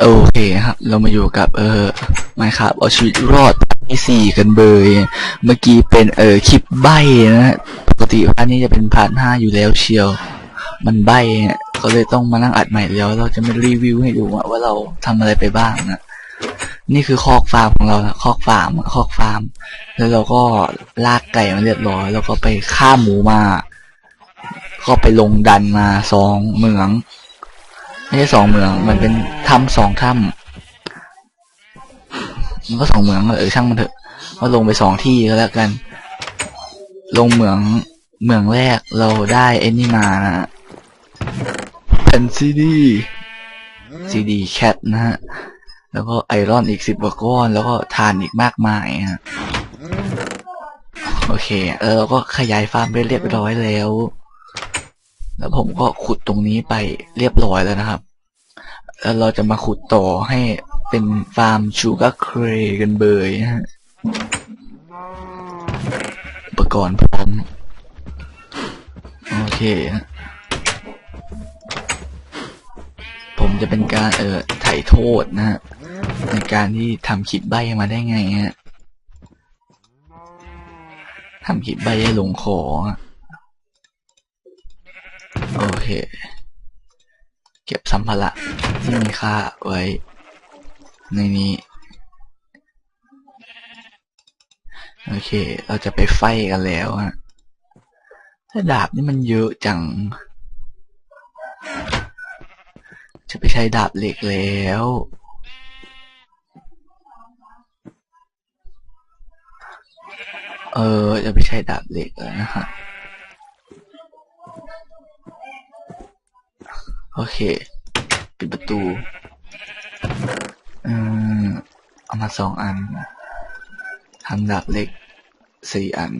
โอเคครับ เรามาอยู่กับเออไม่ครับเอาชีวิตรอดที่สี่กันเบย เมื่อกี้เป็นเออคลิปใบนะฮะปกติพาร์ทนี้จะเป็นพาร์ทห้าอยู่แล้วเชียว มันใบฮะก็เลยต้องมานั่งอัดใหม่แล้ว เราจะมารีวิวให้ดูว่าเราทำอะไรไปบ้างนะนี่คือคอกฟาร์มของเรานะคอกฟาร์มคอกฟาร์ม แล้วเราก็ลากไก่มาเรียบร้อย แล้วก็ไปฆ่าหมูมา ก็ไปลงดันมาสองเหมืองไม่ใช่สองเหมือง มันเป็นถ้ำสองถ้ำมันก็สองเหมืองเออช่างมันเถอะก็ลงไปสองที่ก็แล้วกัน ลงเหมืองเหมืองแรกเราได้ไอ้นี่มานะ เป็นซีดีซีดีแคทนะฮะ แล้วก็ไอรอนอีกสิบกว่าก้อน แล้วก็ทานอีกมากมายฮะ โอเคเออเราก็ขยายฟาร์มไปเรียบร้อยแล้ว แล้วผมก็ขุดตรงนี้ไปเรียบร้อยแล้วนะครับ แล้วเราจะมาขุดต่อให้เป็นฟาร์มชูการ์เครกันเบยนะฮะ อุปกรณ์พร้อม โอเคฮะ ผมจะเป็นการเอ่อไถ่โทษนะฮะในการที่ทำคลิปใบมาได้ไงฮะทำคลิปใบให้ลงคอโอเค เก็บสัมภาระที่มีค่าไว้ ในนี้ โอเค เราจะไปไฟกันแล้วฮะถ้าดาบนี่มันเยอะจัง จะไปใช้ดาบเหล็กแล้ว เออ จะไปใช้ดาบเหล็กแล้วนะฮะ โอเค ปิดประตู อืม เอามาสองอันทำดาบเหล็กสี่อัน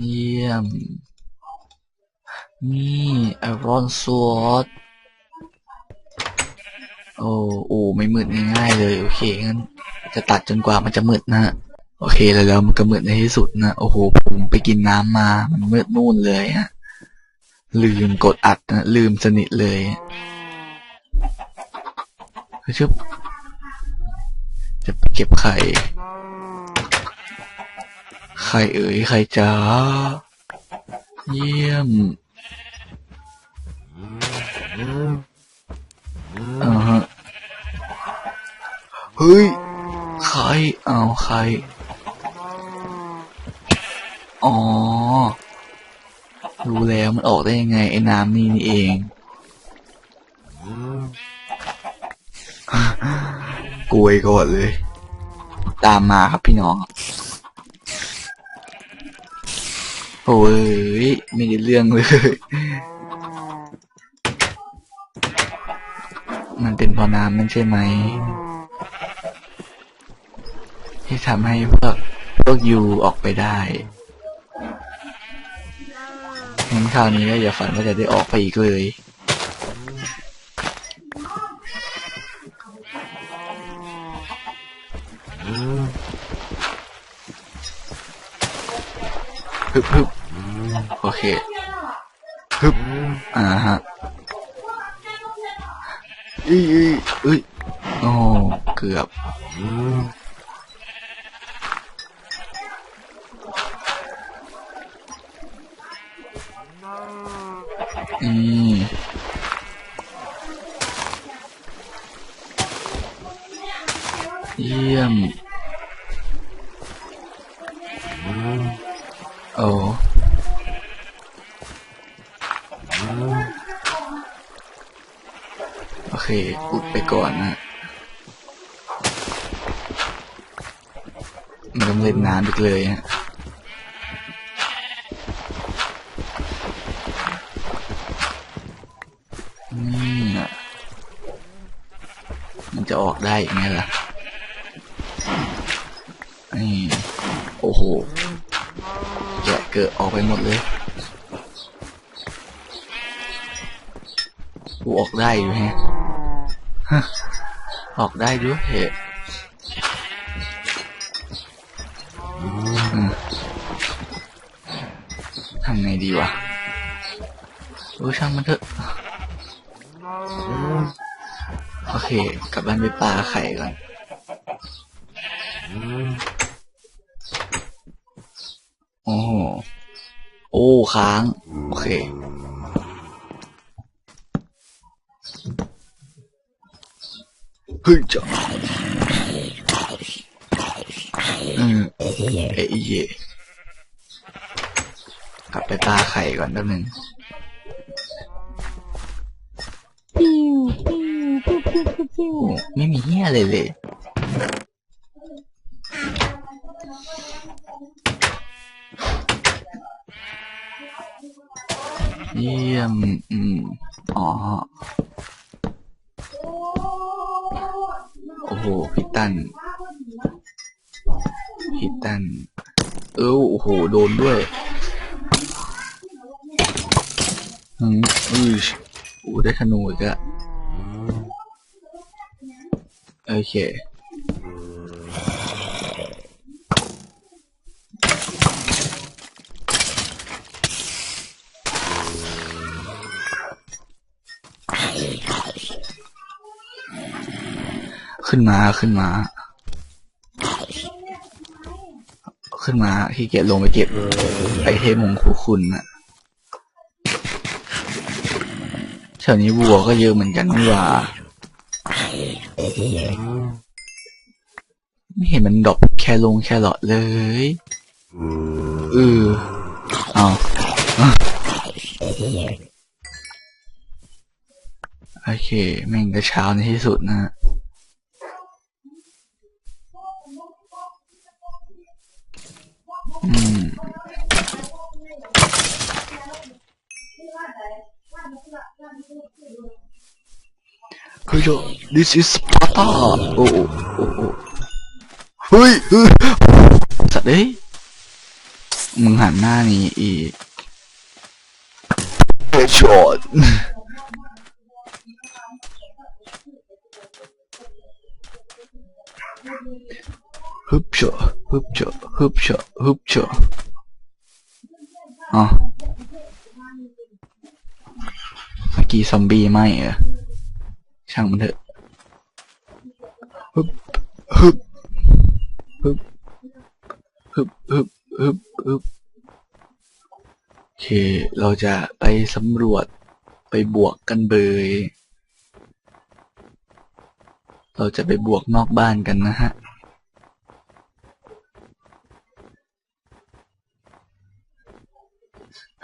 เยี่ยม นี่ไอรอนสวอตโอ้โอ้ไม่มืดง่ายๆเลย โอเคงั้น จะตัดจนกว่ามันจะมืดนะโอเคแล้วแล้วมันก็มืดในที่สุดนะโอ้โหผมไปกินน้ำมา มันมืดนู่นเลยฮะลืมกดอัดนะลืมสนิทเลยเฮ้ยชึบจะเก็บไข่ ไข่เอ๋ยไข่จ้าเยี่ยม อ่าฮะเฮ้ยไข่เอาไข่อ๋อรู้แล้วมันออกได้ยังไง ไอ้น้ำนี่นี่เองกลวยก่อนเลย ตามมาครับพี่น้องโอ้ย ไม่ได้เรื่องเลย มันเป็นเพราะน้ำนั่นใช่ไหม ที่ทำให้พวกพวกยูออกไปได้งั้นคราวนี้ก็อย่าฝันว่าจะได้ออกไปอีกเลยฮึบฮึบโอเคฮึบอ่าฮะ อ้ยอุ้ยอุ้ยโอ้เกือบอืมเยี่ยม เล่นน้ำอีกเลยฮะนี่น่ะมันจะออกได้ยังไงล่ะนี่โอ้โหแกะเกิดออกไปหมดเลยโอ้ออกได้อยู่ฮะฮะออกได้ด้วยเหตุ โอ้ช่างมันเถอะ โอเค กลับบ้านไปปลาไข่ก่อนโอ้โหโอ้ค้าง โอเค เฮ้ยจ้ะอืมเอ้ยเย่กลับไปปลาไข่ก่อนแป๊บนึง ไม่มีเหี้ยอะไรเลยเยี่ยมอืมอ๋อ โอ้โหพิตันพิตัน เออโอ้โห โดนด้วยอืมอือโอ้ได้ธนูอีกอะโอ เค ขึ้นมาขึ้นมา ขึ้นมาขี้เกียจลงไปเก็บไอเทมของครูคุณน่ะแถวนี้วัวก็เยอะเหมือนกันนี่ว่า ไม่เห็นมันดรอปแคลงแครอทเลยเออเอาโอเคแม่งกระเช้าในที่สุดนะฮะ อืมคือจะ this is Sparta โอ้โอ้โอ้โอ้เฮ้ยเฮ้ยสัตว์เอ้ยมึงหันหน้านี้อีกเฮดช็อตฮึบเฉอะฮึบเฉอะฮึบเฉอะฮึบเฉอะอ๋อเมื่อกี้ซอมบี้ไหมเหรอ ช่างมันเถอะฮึบฮึบฮึบฮึบฮึบฮึบฮึบโอเค เราจะไปสำรวจไปบวกกันเบย เราจะไปบวกนอกบ้านกันนะฮะ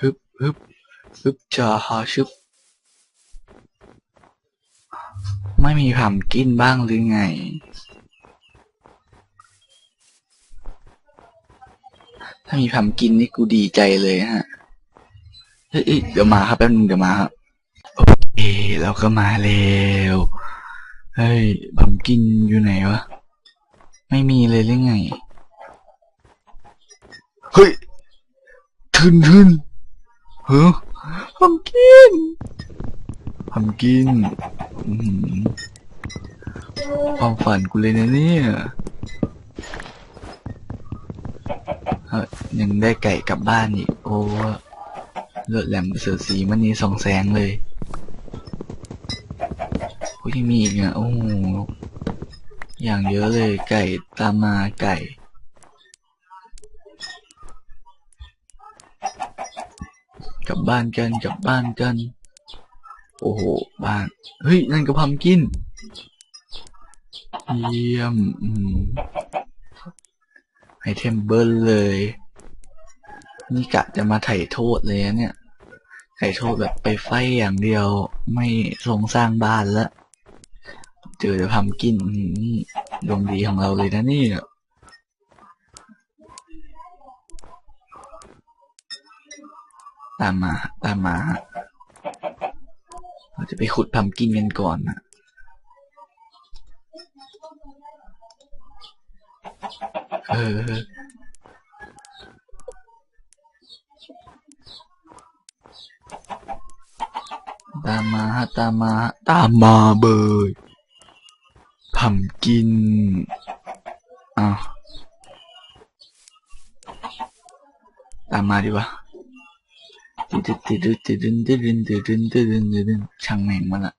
ฮึบฮึบฮึบจาฮาชึบ ไม่มีผัมกินบ้างหรือไง ถ้ามีผัมกินนี่กูดีใจเลยฮะ เฮ้ยเดี๋ยวมาครับแป๊บนึงเดี๋ยวมาครับ โอเคเราก็มาแล้วเฮ้ยผัมกินอยู่ไหนวะ ไม่มีเลยหรือไง เฮ้ยทึนทึนเฮ้ยผัมกิน ผัมกินอื้อหือความฝันกูเลยนะเนี่ยเฮ้ยยังได้ไก่กลับบ้านอีก โอ้เลือดแหลมเสือสีมันนี่สองแสงเลยโอ้ยยังมีอีกอะโอ้โหอย่างเยอะเลยไก่ตามมาไก่กลับบ้านกันกลับบ้านกัน โอ้โห บ้าน เฮ้ย นั่นก็พัมกิน เยี่ยมไอเทมเบิลเลย นี่กะจะมาไถ่โทษเลยเนี่ย ไถ่โทษแบบไปไฟอย่างเดียว ไม่ทรงสร้างบ้านล้วเจอแต่พัมกินนี่ดวงดีของเราเลยนะนี่ตามมา ตามมา เราจะไปขุดพัมกินกันก่อนนะเออตามมาตามมาตามมาเบยผัมกินอ้าวตามมาดีวะ ติดติดติดติดติดติดติดติดดติดดติดช่างแม่งมันอะ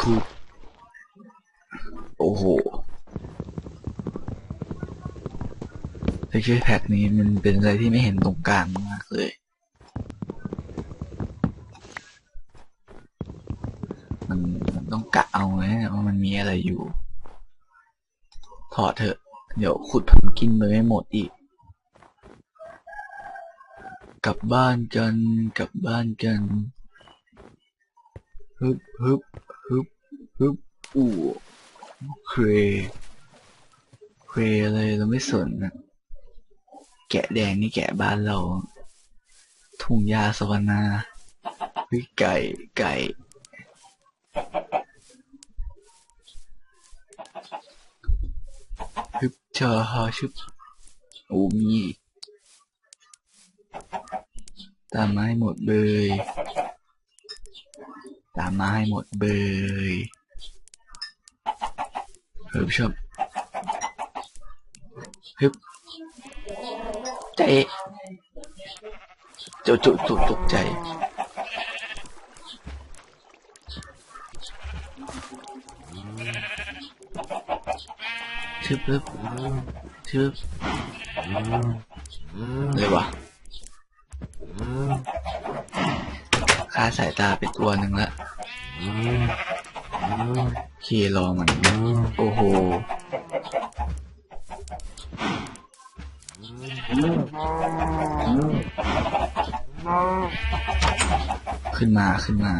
คูโอ้โหแต่ชื่อแพ็กนี้มันเป็นอะไรที่ไม่เห็นตรงกลางมากเลย มันมันต้องกะเอาไงว่ามันมีอะไรอยู่ ถอดเถอะ เดี๋ยวขุดทำกินไปไม่หมดอีก กลับบ้านกัน กลับบ้านกันฮึบฮึบฮึบฮึบอู้เครเครอะไรเราไม่สนนะแกะแดงนี่แกะบ้านเรา ทุ่งหญ้าสวรรณาเฮ้ยไก่ไก่ฮึบชาฮาชุบโอ้มีอีก ตามมาให้หมดเบย ตามมาให้หมดเบยเฮึบชอบฮึบใจจุจุจุตกใจชึบชึบชึบเลยวะาสายตาไปตัวหนึ่งละเครอมันโอ้โหขึ้นมาขึ้นมา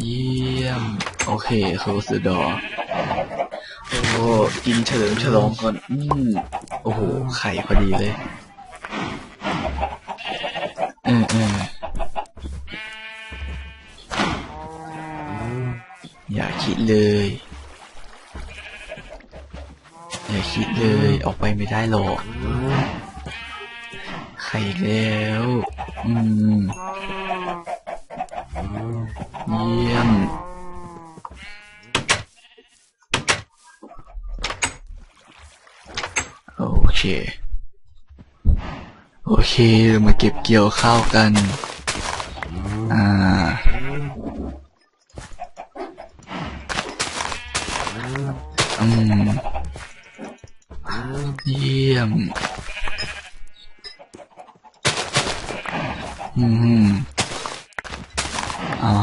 เยี่ยม โอเค close the door โอ้กินเฉลิมฉลองก่อน อืมโอ้โห ไข่พอดีเลย ออเอออย่าคิดเลย อย่าคิดเลย ออกไปไม่ได้หรอกไข่อีกแล้ว อืม เยี่ยม โอเค โอเคเรามาเก็บเกี่ยวข้าวกัน อ่า อืม เยี่ยม อืมอ๋อ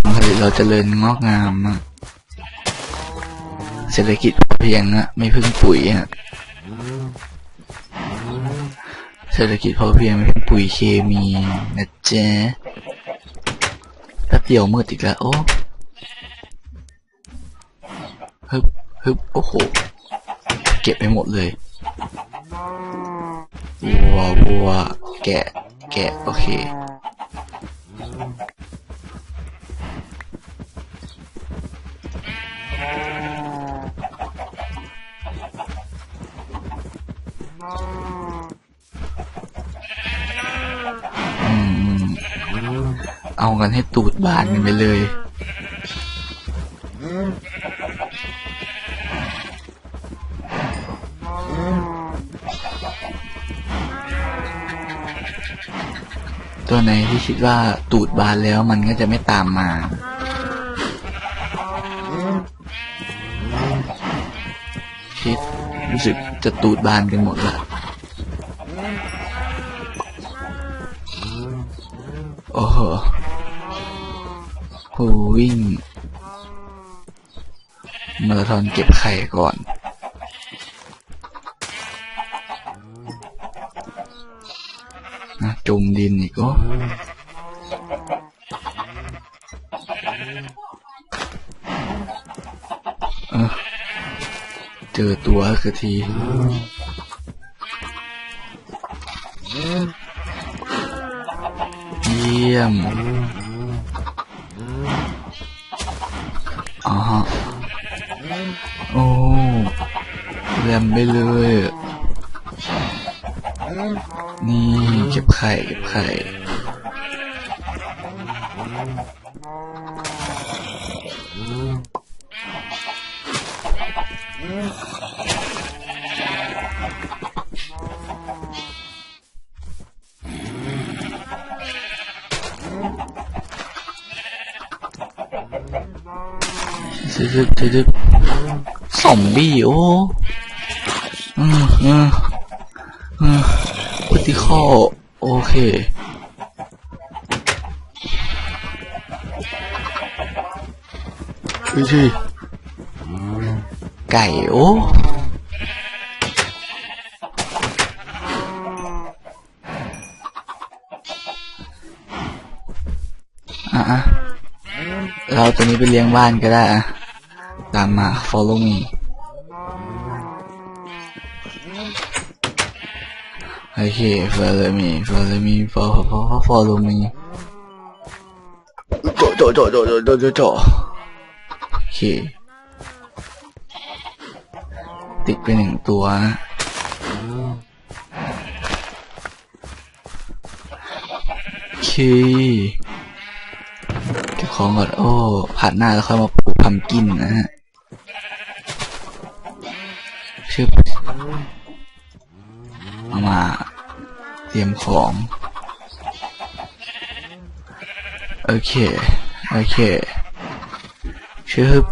ผลผลิตเราเจริญงอกงาม เศรษฐกิจพอเพียงอะไม่พึ่งปุ๋ยอะ เศรษฐกิจพอเพียงไม่เป็นปุ๋ยเคมีนะเจ๊แป๊บเดียวมืดอีกแล้วโอ้ฮึบฮึบโอ้โห เก็บไปหมดเลยวัววัวแกะ แกะ โอเค เอากันให้ตูดบานกันไปเลย ตัวไหนที่คิดว่าตูดบานแล้วมันก็จะไม่ตามมาคิดรู้สึกจะตูดบานกันหมดละโอ้โห โหวิ่งเมาราธอนเก็บไข่ก่อนนะจมดินอีกโอ้เออเจอตัวคือทีเยี่ยม อ๋อฮะโอ้แรมไปเลย นี่เก็บไข่เก็บไข่ ซึบซึบซึบซอมบี้โอ้อืมอืมอืมพุติข้อโอเคดูสิไก่โอ้อะอะเราตัวนี้ไปเลี้ยงบ้านก็ได้อะตามมา follow me โอเค follow me follow me follow follow follow me โจโจโจโจโจโจโจโอเค ติดไปหนึ่งตัวนะโอเคเก็บของก่อนโอ้ผ่านหน้าแล้วค่อยมาปลูกพัมกินนะฮะ ชื่อเอามาเตรียมของ โอเค โอเคชึบ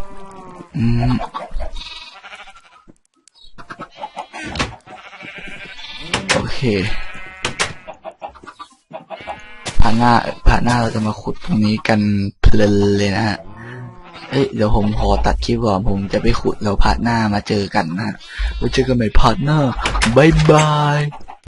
อืมโอเคผ่านหน้าผ่านหน้าเราจะมาขุดตรงนี้กันเพลินเลยนะฮะเอ้ยเดี๋ยวผมขอตัดคลิปก่อนผมจะไปขุดแล้วผ่านหน้ามาเจอกันนะ 我这个没盘呢拜拜。